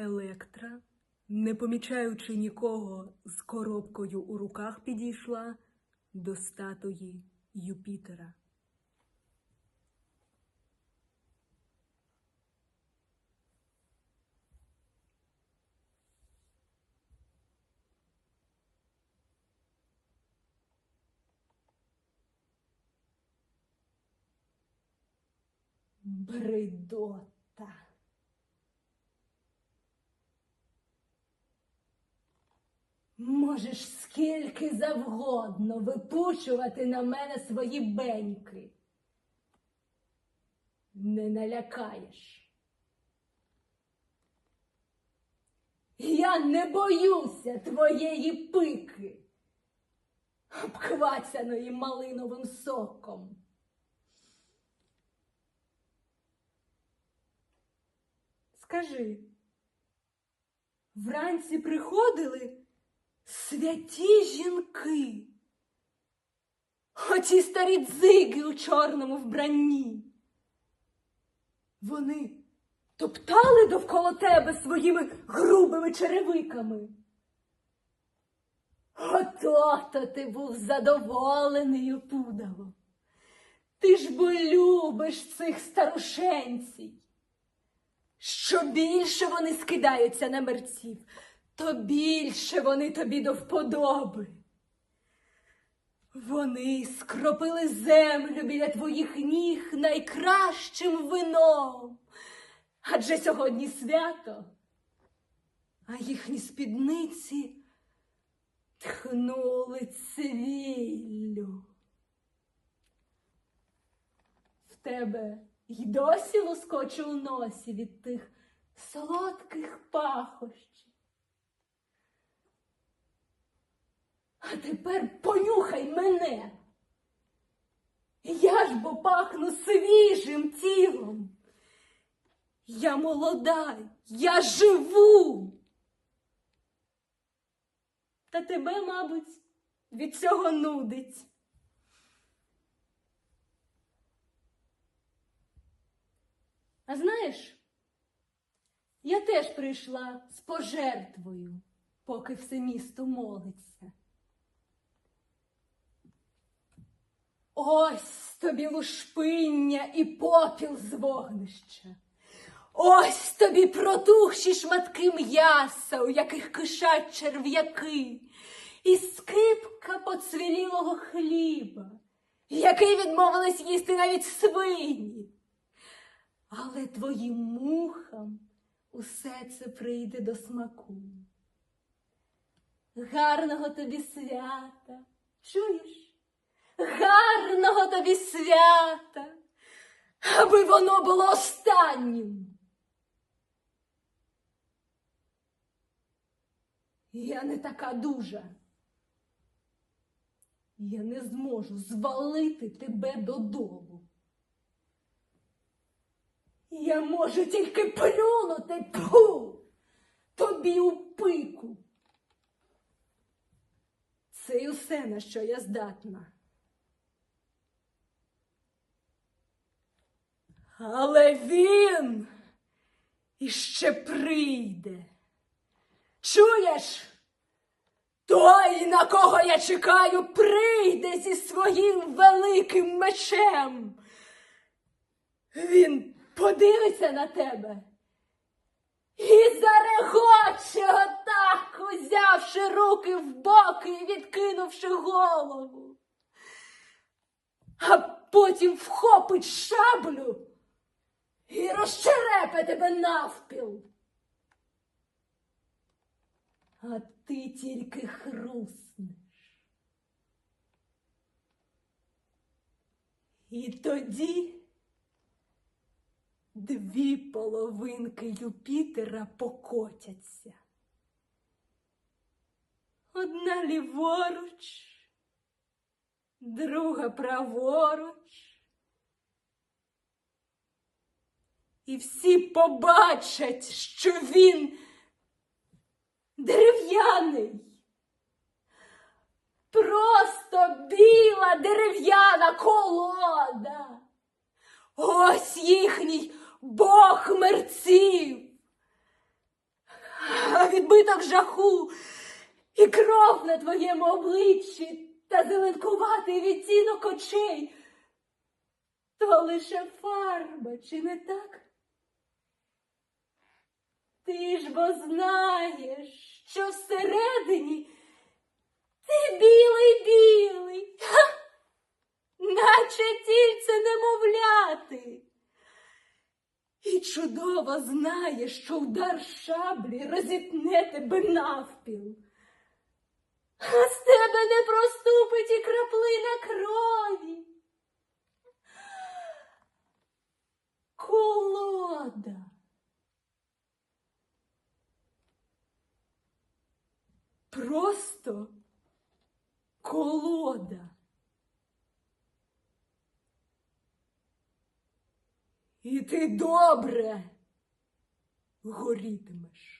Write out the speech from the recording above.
Електра, не помічаючи нікого, з коробкою у руках підійшла до статуї Юпітера. Бридота. Можеш скільки завгодно випучувати на мене свої беньки. Не налякаєш. Я не боюся твоєї пики, обквацяної малиновим соком. Скажи, вранці приходили святі жінки, оті старі дзиги у чорному вбранні. Вони топтали довкола тебе своїми грубими черевиками. Ото-то ти був задоволений, опудало. Ти ж бо любиш цих старушенців. Що більше вони скидаються на мерців, то більше вони тобі до вподоби. Вони скропили землю біля твоїх ніг найкращим вином. Адже сьогодні свято, а їхні спідниці тхнули цвіллю. В тебе й досі лоскоче у носі від тих солодких пахощів. А тепер понюхай мене. Я ж бо пахну свіжим тілом. Я молода, я живу. Та тебе, мабуть, від цього нудить. А знаєш, я теж прийшла з пожертвою, поки все місто молиться. Ось тобі лушпиння і попіл з вогнища. Ось тобі протухші шматки м'яса, у яких кишать черв'яки, і скипка поцвілілого хліба, який відмовились їсти навіть свині. Але твоїм мухам усе це прийде до смаку. Гарного тобі свята, чуєш? Гарного тобі свята, аби воно було останнім. Я не така дужа. Я не зможу звалити тебе додолу. Я можу тільки плюнути тьфу, тобі у пику. Це й усе, на що я здатна. Але він іще прийде. Чуєш? Той, на кого я чекаю, прийде зі своїм великим мечем. Він подивиться на тебе і зарегоче отак, узявши руки в боки і відкинувши голову. А потім вхопить шаблю і розчерепе тебе навпіл. А ти тільки хруснеш. І тоді дві половинки Юпітера покотяться. Одна ліворуч, друга праворуч. І всі побачать, що він дерев'яний. Просто біла дерев'яна колода. Ось їхній Бог мерців. А відбиток жаху, і кров на твоєму обличчі та зеленкуватий відтінок очей. То лише фарба, чи не так? Ти ж бо знаєш, що всередині ти білий-білий, ха! наче тільце немовляти. І чудово знає, що удар шаблі розітне тебе навпіл. А з тебе не проступить і краплина крові. Колода. Просто колода. І ти добре горітимеш.